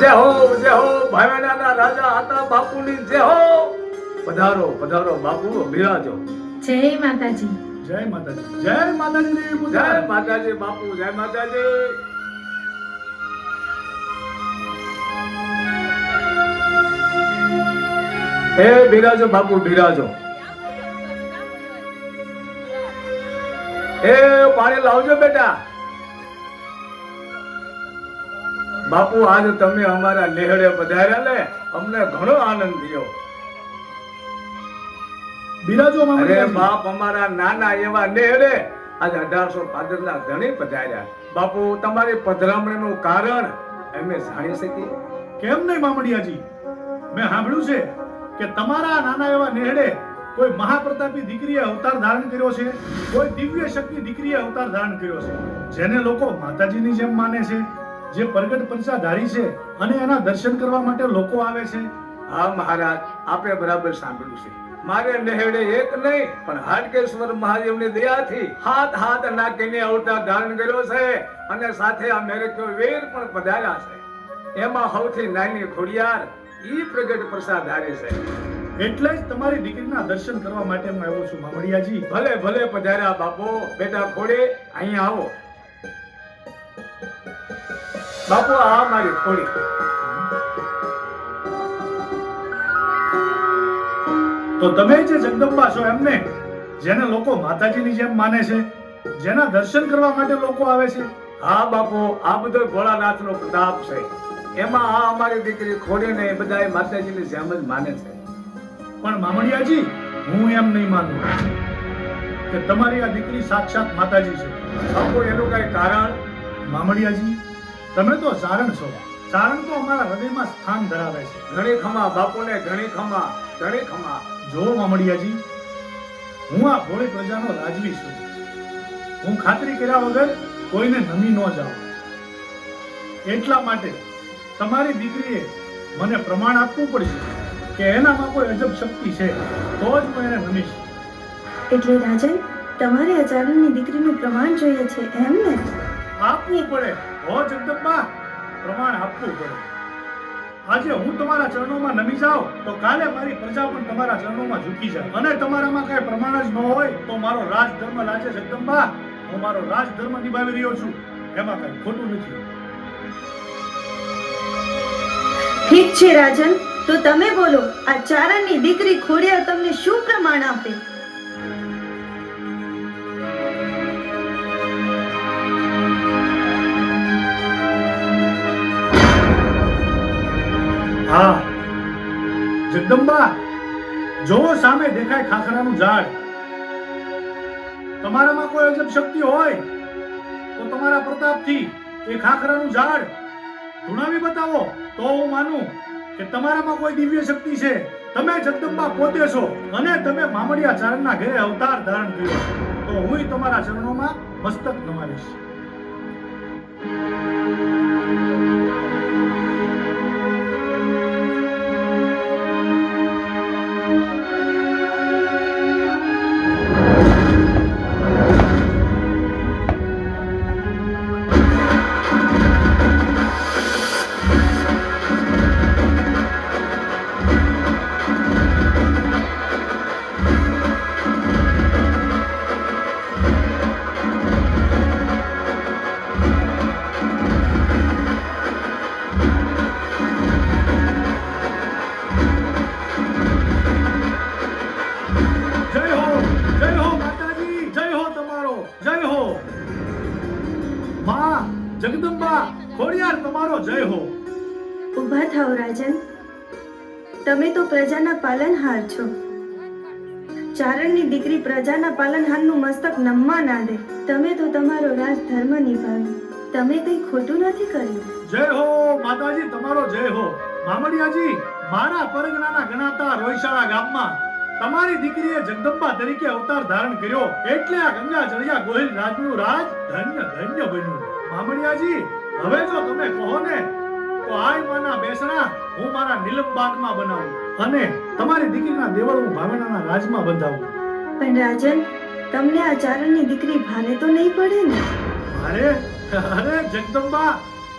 જય હો જય હો ભાવેણાના રાજા આતા બાપુની જય હો. પધારો પધારો બાપુ બિરાજો. જય માતાજી. જય માતાજી. જય માતાજી જય માતાજી બાપુ જય માતાજી. હે બિરાજો બાપુ બિરાજો. એ પાણી લાવજો બેટા. બાપુ આજ તમે અમારા લેહડે પધાર્યા ને અમને ઘણો આનંદ થયો. બિરાજો અરે બાપ અમારા નાના એવા લેહડે આજે અઢારસો પાદરના ધણી પધાર્યા. બાપુ તમારી પધરામણીનું કારણ અમે જાણી શકીએ? કેમ નહીં મામડિયાજી? મેં સાંભળ્યું છે કે તમારા નાના એવા નેહડે કોઈ મહાપ્રતાપી દીકરીએ અવતાર ધારણ કર્યો છે કોઈ દિવ્ય શક્તિ દીકરીએ અવતાર ધારણ કર્યો છે જેને લોકો માતાજીની જેમ માને છે. જે પ્રગટ પંચાધારી છે અને એના દર્શન કરવા માટે લોકો આવે છે? હા મહારાજ આપે બરાબર સાંભળ્યું છે. મારે નહેડે એક નહીં પણ હાટકેશ્વર મહાદેવની દયાથી હાથ હાથ નાખીને અવતાર ધારણ કર્યો છે અને સાથે આ મેરેક્યો વેર પણ પધાર્યા છે. એમાં સૌથી નાની ખોડિયાર ઈ પ્રગટ પ્રસાદ ધારે છે. એટલે જ તમારી દીકરીના દર્શન કરવા માટે હું આવ્યો છું મામડિયાજી ભલે ભલે પધાર્યા બાપો બેટા ખોડે અહીંયા આવો. બાપુ આ મારી ખોડી તો તમે જે જગદંબા છો એમને જેને લોકો માતાજીની જેમ માને છે જેના દર્શન કરવા માટે લોકો આવે છે હા બાપુ આ બધો ભોળાનાથનો પ્રતાપ છે. એમાં આ અમારી દીકરી ખોડીને એ બધાય માતાજીની જેમ જ માને છે. પણ મામણિયાજી હું એમ નહીં માનું કે તમારી આ દીકરી સાક્ષાત માતાજી છે. બાપુ એનું કઈ કારણ? મામડિયાજી તમે તો ચારણ છો. ચારણ તો અમારા હૃદયમાં સ્થાન ધરાવે છે. ઘણી ખમા બાપુને ઘણી ખમા ઘણી ખમા જો મામડિયાજી હું આ ભોળી પ્રજાનો રાજવી છું. હું ખાતરી કર્યા વગર કોઈને નમી ન જાઉં. એટલા માટે તમારી દીકરીએ મને પ્રમાણ આપવું પડશે કે એનામાં કોઈ અજબ શક્તિ છે તો જ હું એને નમીશ. એટલે રાજન તમારે અચારણની દીકરીનું પ્રમાણ જોઈએ છે એમ ને? આપવું પડે. હો જગદંબા પ્રમાણ આપવું પડે. આજે હું તમારા ચરણોમાં નમી જાઉં, તો કાલે મારી પ્રજા પણ તમારા ચરણોમાં ઝૂકી જાય. અને તમારામાં કઈ પ્રમાણ જ ન હોય, તો મારો રાજધર્મ લાજે જગદંબા. હું મારો રાજધર્મ નિભાવી રહ્યો છું. એમાં કઈ ખોટું નથી. ઠીક છે, રાજન. તો તમે બોલો, આ ચારણની દીકરી ખોડિયાર તમને શું પ્રમાણ આપે? જગદંબા જોવો સામે દેખાય ખાખરાનું ઝાડ, તમારામાં કોઈ અજબ શક્તિ હોય, તો તમારા પ્રતાપથી એ ખાખરાનું ઝાડ ધૂણાવી બતાવો. તો હું માનું કે તમારામાં કોઈ દિવ્ય શક્તિ છે. તમે જગદંબા પોતે છો અને તમે મામડિયા ચરણના ઘરે અવતાર ધારણ કર્યો તો હું તમારા ચરણોમાં મસ્તક નમાવીશ. જગદંબા ખોડિયાર તમારો જય હો. ઊભા થાઓ રાજન. તમે તો પ્રજાના પાલનહાર છો. ચારણની દીકરી પ્રજાના પાલનહારનું મસ્તક નમવા ના દે. તમે તો તમારો રાજધર્મ નિભાવ્યો. તમે કંઈ ખોટું નથી કર્યું? જય હો માતાજી તમારો જય હો. મામડિયાજી મારા પરગણાના ગણાતા રોયશાળા ગામમાં તમારી દીકરીએ જગદંબા તરીકે અવતાર ધારણ કર્યો. એટલે આ ગંગા જળિયા ગોહિલ રાજનું રાજ ધન્ય ધન્ય બન્યું. મામડિયાજી હવે જો તમે કહો ને તો આય માના બેસણા હું મારા નીલમબાગમાં બનાવું અને તમારી દીકરીના દેવળ હું ભાવેણાના રાજમાં બંધાવું. પણ રાજન તમને આ ચારણની દીકરી ભાને તો નહીં પડે ને? અરે અરે જગદંબા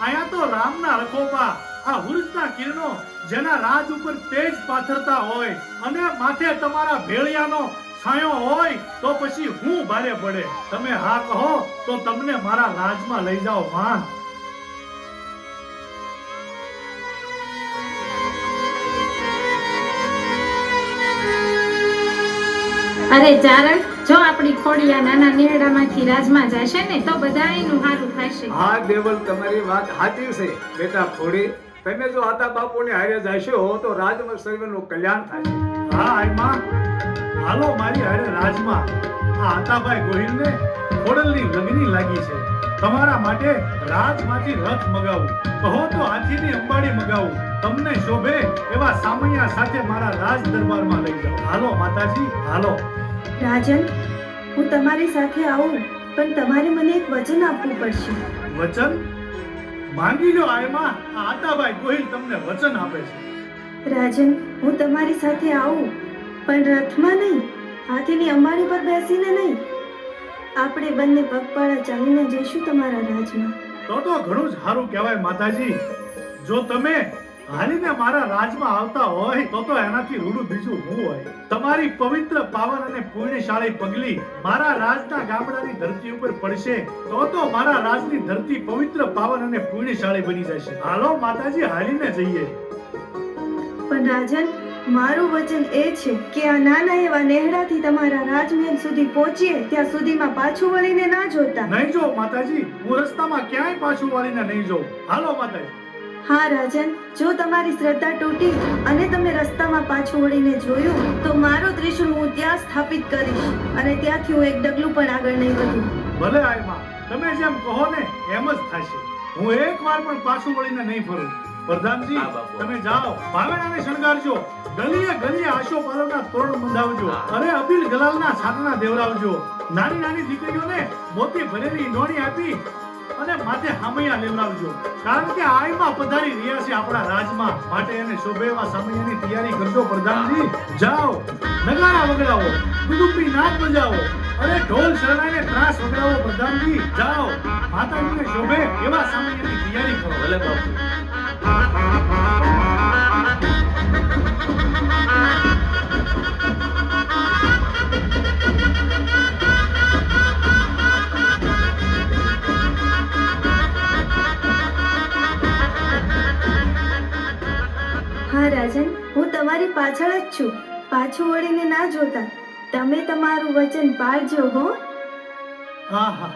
આયા તો રામના રખોપા આ હુરજના કિરણો જેના રાજ ઉપર તેજ પાથરતા હોય અને માથે તમારા ભેળિયાનો છાંયો હોય તો પછી હું ભારે પડે. તમે હા કહો તો તમને મારા રાજમાં લઈ જાઓ માં અરે ચારણ જો આપણી ખોડિયા નાના નેડામાંથી રાજમાં જશે ને તો બધાયનું હારું થશે. હા દેવલ તમારી વાત સાચી છે. બેટા ખોડી તમે જો આતા બાપુને હારે જશો તો રાજમાં સર્વનું કલ્યાણ થશે. હા આઈમાં હાલો મારી હારે રાજમાં. આ આતાભાઈ ગોહિલને ખોડલની લગની લાગી છે. તમારા માટે રાજમાંથી રથ મગાવું. કહો તો હાથીની અંબાડી મગાવું. તમને શોભે એવા સામૈયા સાથે મારા રાજ દરબારમાં લઈ જાઓ. હાલો માતાજી હાલો. રાજન હું તમારી સાથે આવું પણ તમારે મને એક વચન આપવું પડશે. વચન? માંગી લો આયમાં આ આતાભાઈ ગોહિલ તમને વચન આપે છે. રાજન હું તમારી સાથે આવું પણ રથમાં નહીં હાથીની અંબાણી પર બેસીને નહીં. આપણે બંને પગપાળા ચાલીને જઈશું તમારા રાજમાં. તો તો ઘણું જ સારું કહેવાય માતાજી. જો તમે હાલીને મારા રાજમાં આવતા હોય તો તો એનાથી રૂડું બીજું હું હોય. તમારી પવિત્ર પાવન અને પુણ્યશાળી પગલી મારા રાજના ગામડાની ધરતી ઉપર પડશે તો તો મારા રાજની ધરતી પવિત્ર પાવન અને પુણ્યશાળી બની જશે. હાલો માતાજી હાલીને જઈએ. પણ રાજન મારું વચન એ છે કે આ નાના એવા નેહડાથી તમારા રાજમહેલ સુધી પહોંચીએ ત્યાં સુધીમાં પાછું વળીને ના જોતા. નહીં જો માતાજી હું રસ્તામાં ક્યાંય પાછું વળીને નહીં જોઉં. હાલો માતાજી. હા રાજન જો તમારી શ્રદ્ધા તૂટી અને તમે રસ્તામાં પાછું વળીને જોયું તો મારો ત્રિશુલ હું ત્યાં સ્થાપિત કરીશ અને ત્યાંથી હું એક ડગલું પણ આગળ નહીં વધું. ભલે આયમાં તમે જેમ કહો ને એમ જ થશે. હું એક વાર પણ પાછું વળીને નહીં ફરું. પ્રધાનજી તમે જાઓ. ભાવેણાને શણગારજો. ગલીએ ગલીએ આશો પાલવના તોરણ બંધાવજો. અરે અબીલ ગલાલના છાતના દેવડાવજો. નાની નાની દીકરીઓને મોતી ભરેલી નોણી આપી અને માથે હામૈયા લેવડાવજો. કારણ કે આઈમાં પધારી રહ્યા છે આપણા રાજમાં. માટે એને શોભે એવા સમયની તૈયારી કરજો પ્રધાનજી. જાઓ. નગારા વગડાવો. કુદુંબી નાચ બજાવો. અરે ઢોલ શરણાઈને ત્રાસ વગડાવો પ્રધાનજી. જાઓ. માતાજીને શોભે એવા સમયની તૈયારી કરો. ભલે બાપુ. તમારી પાછળ જ છું. પાછું વળીને ના જોતા. તમે તમારું વચન પાળજો, હો. હા હા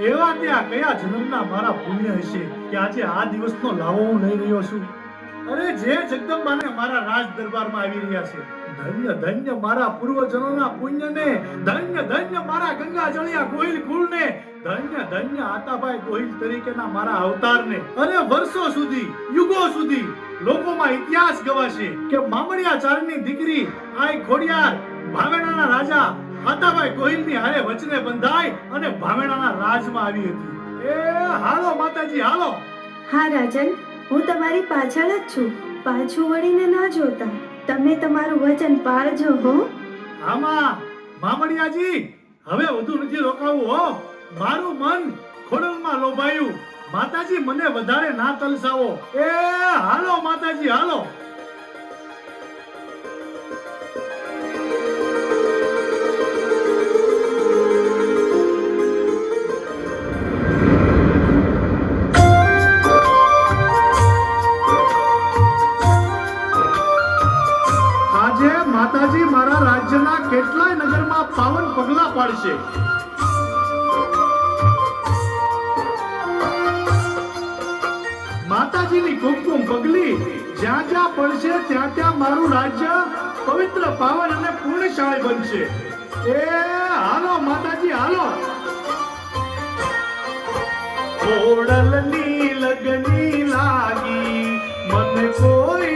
એવા ત્યાં કયા જન્મના મારા પુણ્ય હશે કે આજે આ દિવસનો લાવો હું લઈ રહ્યો છું? અરે, જે જગદંબાને મારા રાજ દરબારમાં આવી રહ્યા છે. ધન્ય ધન્ય મારા પૂર્વજનોના પુણ્યને, ધન્ય ધન્ય મારા ગંગા જળિયા કુળને, ધન્ય ધન્ય આતાભાઈ ગોહિલ તરીકેના મારા અવતારને. અરે વર્ષો સુધી, યુગો સુધી લોકોમાં ઇતિહાસ ગવાશે કે મામડિયા દીકરી આય ખોડિયાર ભાવેણાના રાજા આતાભાઈ ગોહિલની હારે વચને બંધાઈ અને ભાવેણાના રાજમાં આવી હતી. એ, હાલો માતાજી, હાલો. હા, રાજન, હું તમારી પાછળ જ છું. પાછું વળીને ના જોતા. તમે તમારું વચન પાળજો હો. આમાં મામડિયાજી હવે વધુ નથી રોકાવું, હો. મારું મન ખોડલમાં લોભાયું. માતાજી મને વધારે ના તલસાવો. એ, હાલો, માતાજી, હાલો. માતાજીની કુમકુમ પગલી જ્યાં જ્યાં પડશે ત્યાં ત્યાં મારું રાજ્ય પવિત્ર પાવન અને પૂર્ણશાળી બનશે. એ, હાલો માતાજી, હાલો. ઓડલની લગની લાગી, મને કોઈ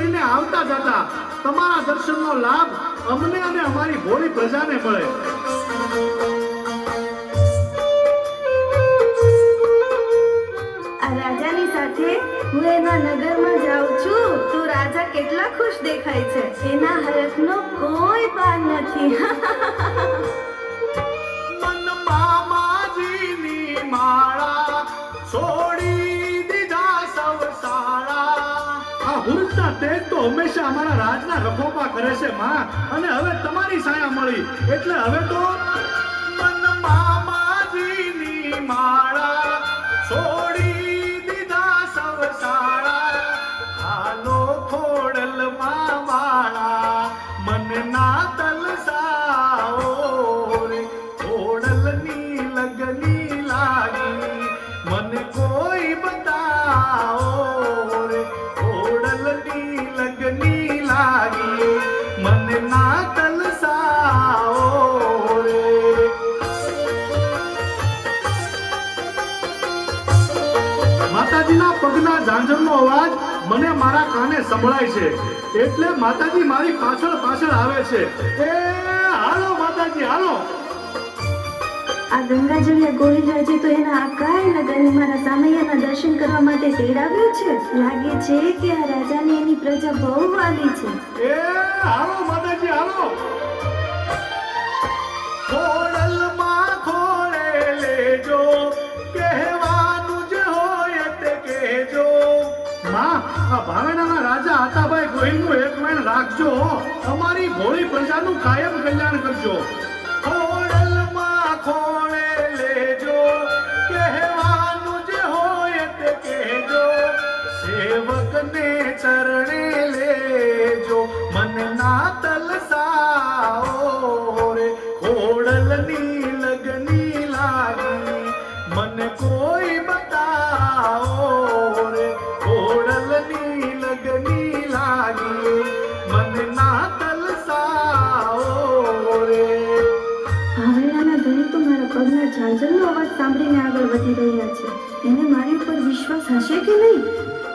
કરીને આવતા જતા તમારા દર્શનનો લાભ અમને અને અમારી ભોળી પ્રજાને મળે. રાજાની સાથે હું એના નગરમાં જાઉં છું, તો રાજા કેટલા ખુશ દેખાય છે. એના હરખનો કોઈ પાર નથી. હુરતા તો હંમેશા અમારા રાજના રખોપા કરે છે, માં. અને હવે તમારી સાયા મળી. એટલે હવે તો સંભળાય છે. એટલે માતાજી મારી પાછળ પાછળ આવે છે. એ હાલો માતાજી હાલો. આ ગંગાજળિયા ગોહિલરાજે તો એના આકાય નગરને મારા સામૈયાના દર્શન કરવા માટે તેડાવ્યો છે લાગે છે કે આ રાજાને એની પ્રજા બહુ વાલી છે. એ હાલો માતાજી હાલો. ખોડલમાં આતાભાઈ ગોહિલનું એક વેણ રાખજો. અમારી ભોળી પ્રજાનું કાયમ કલ્યાણ કરજો. ખોડલમાં લેજો. કહેવાનું જે હોય તે કહેજો. સેવકને ચરણે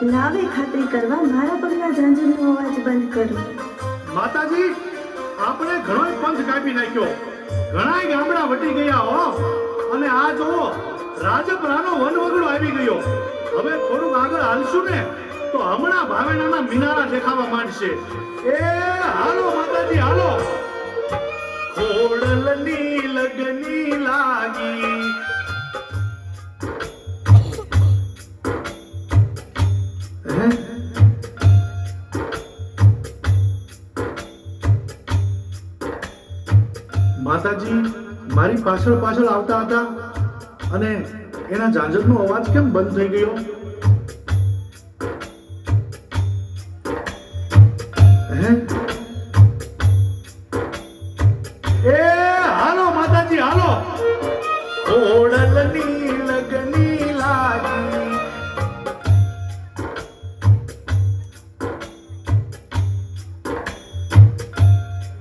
લાવે ખાતરી કરવા મારા પગના ઝાંઝરનો અવાજ બંધ કરો. માતાજી, આપણે ઘણો પંચ કાપી નાખ્યો. ઘણા ગામડા વટી ગયા હો. અને આ જો રાજપરાનો વનવગડો આવી ગયો. હવે થોડું આગળ હાલશું ને, તો હમણાં ભાવેણાના મિનારા દેખાવા માંડશે. એ, હાલો માતાજી, હાલો. ખોડલની લગની લાગી પાછળ પાછળ આવતા હતા અને એના ઝાંઝરનો અવાજ કેમ બંધ થઈ ગયો? માતાજી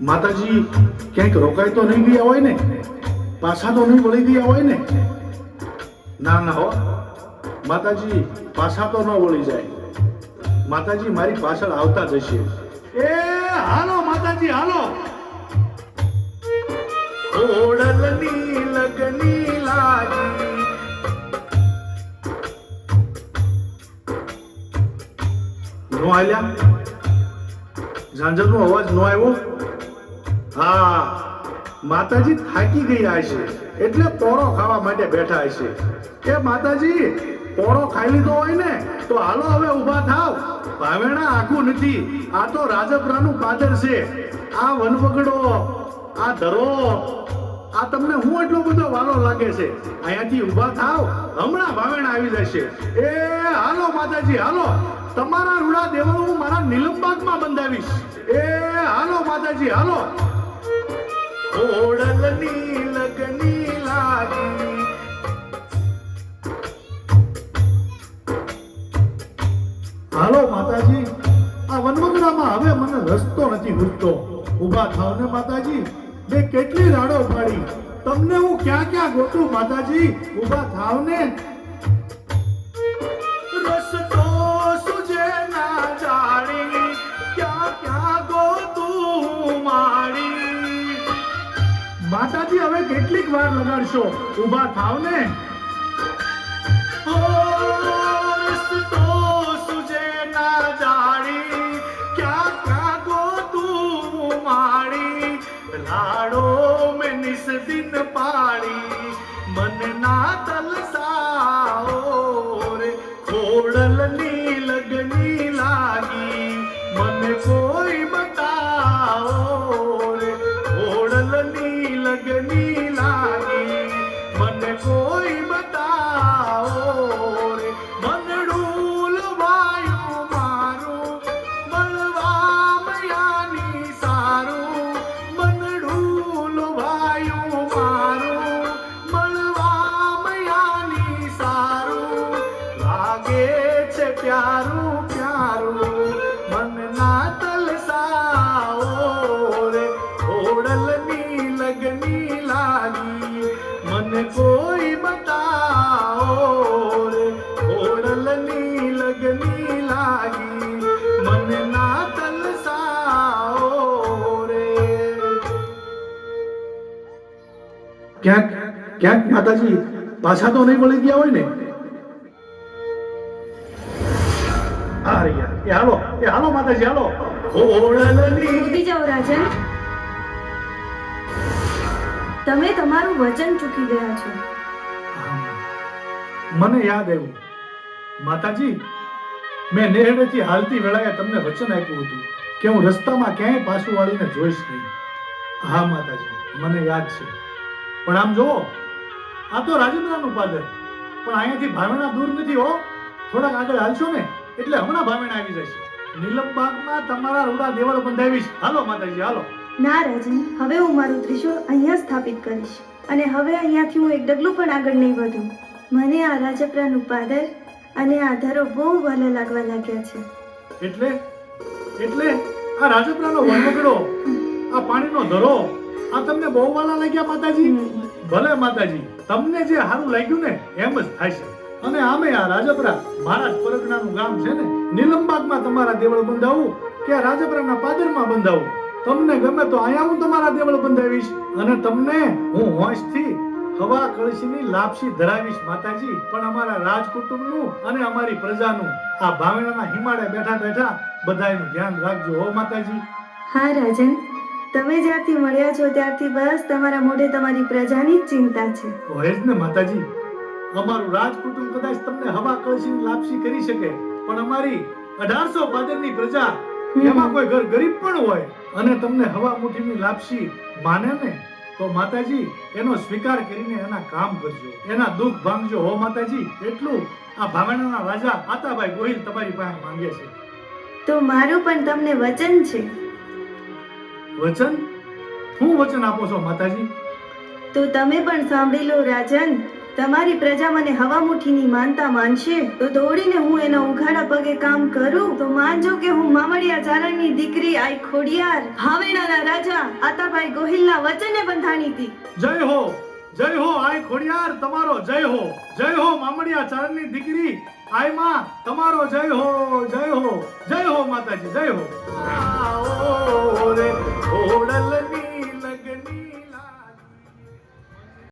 માતાજી, ક્યાંક રોકાઈ તો નહીં ગયા હોય ને? પાછા તો નહીં વળી ગયા હોય ને? ના ના હો. માતાજી પાછા તો ન વળી જાય. માતાજી મારી પાછળ આવતા જશે. એ હાલો માતાજી હાલો. લગની લાગી. નો આલ્યા? ઝાંઝરનો અવાજ નો આવ્યો? હા. માતાજી થાકી ગયા હશે. એટલે પોળો ખાવા માટે બેઠા હશે. કે માતાજી, પોળો ખાઈ લીધો હોય ને, તો હાલો હવે ઊભા થાવ. ભાવેણા આખું નથી. આ તો રાજપરાનું પાદર છે. આ વનવગડો આ ધરો. આ તમને હું એટલો બધો વાલો લાગે છે? અહીંયાથી ઊભા થાવ. હમણાં ભાવેણા આવી જશે. એ, હાલો માતાજી, હાલો. તમારા રૂડા દેવળ હું મારા નિલંબાગમાં બંધાવીશ. એ, હાલો માતાજી, હાલો. ઓડલની લગની લાગી હાલો માતાજી, આ વનમગડામાં હવે મને રસ્તો નથી ઉઠતો ઊભા થાવ ને માતાજી, મેં કેટલી રાડો પાડી તમને હું ક્યાં ક્યાં ગોતું માતાજી? ઊભા થાવ ને. માતાજી હવે કેટલીક વાર લગાડશો. ઊભા થાવ ને. મન ના તલસાઓ રે, ખોડલની લગની લાગી, મને કોઈ માતાજી પાછા તો નહીં વળી ગયા હોય ને? આ રહ્યા એ હાલો એ હાલો માતાજી હાલો. ખોડલની જાઓ રાજન. તમે તમારું વચન ચૂકી ગયા છો. મને યાદ આવ્યું. માતાજી મેં નેહડેથી હાલતી વેળાએ તમને વચન આપ્યું હતું કે હું રસ્તામાં ક્યાંય પાછું વાળીને જોઈશ નહીં. હા માતાજી મને યાદ છે. પણ આમ જુઓ આ તો રાજેન્દ્રનું પાદર પણ અહીંયાથી ભાવેણા દૂર નથી હો. થોડાક આગળ હાલશો ને એટલે હમણાં ભાવેણા આવી જશે. નીલમબાગમાં તમારા રૂડા દેવળ બંધાવીશ હાલો માતાજી હાલો. ના રાજન હવે હું મારું ત્રિશુળ અહીંયા સ્થાપિત કરીશ. અને હવે અહીંયાથી હું એક ડગલું પણ આગળ નહીં વધું. મને આ રાજપરાનું પાદર અને આ ધરો બહુ ભલે લાગવા લાગ્યા છે. એટલે? એટલે? આ રાજપરાનો વનગડો? આ પાણીનો ધરો? આ તમને બહુ વાલા લાગ્યા માતાજી? ભલે માતાજી, તમને જે સારું લાગ્યું ને, એમ જ થાય છે. અને આમે આ રાજપરા મારા જ પરગણાનું ગામ છે ને, નીલમબાગમાં તમારા દેવળ બંધાવું કે રાજપરાના પાદરમાં બંધાવું? તમને ગમે તો અહીંયા હું તમારા દેવળ બંધાવીશ. અને તમને હું હોંશથી હવા કળશીની લાપસી ધરાવીશ, માતાજી. પણ અમારા રાજકુટુંબનું અને અમારી પ્રજાનું, આ ભાવેણાના હિમાડે બેઠા બેઠા બધાયનું ધ્યાન રાખજો, હો માતાજી. હા, રાજન. તમે જ્યારથી મળ્યા છો ત્યારથી બસ તમારા મોઢે તમારી પ્રજાની જ ચિંતા છે. હોય જ ને માતાજી અમારું રાજકુટુંબ કદાચ તમને હવા કળશીની લાપસી કરી શકે પણ અમારી અઢારસો પાદરની પ્રજા એમાં કોઈ ઘર ગરીબ પણ હોય અને તમને હવા મુઠીની લાપસી માને ને તો માતાજી એનો સ્વીકાર કરીને એના કામ કરજો. એના દુઃખ ભાંગજો. હો માતાજી એટલું આ ભાવનાના રાજા આતાભાઈ ગોહિલ તમારી પાસે માંગે છે. તો મારું પણ તમને વચન છે. વચન? હું વચન આપો છો માતાજી? તો તમે પણ સાંભળી લો રાજન. તમારી પ્રજા મને હવા મુઠ્ઠીની માનતા માનશે. તો દોડીને હું એના ઉઘાડા પગે કામ કરું. તો માનજો કે હું મામડિયા ચારણની દીકરી આઈ ખોડિયાર. ભાવેણાના રાજા આતાભાઈ ગોહિલના વચને બંધાણી હતી. જય હો જય હો આઈ ખોડિયાર તમારો જય હો. જય હો મામડિયા ચારણની દીકરી આઈ માં તમારો જય હો જય હો. જય હો માતાજી જય હો. રે ખોડલની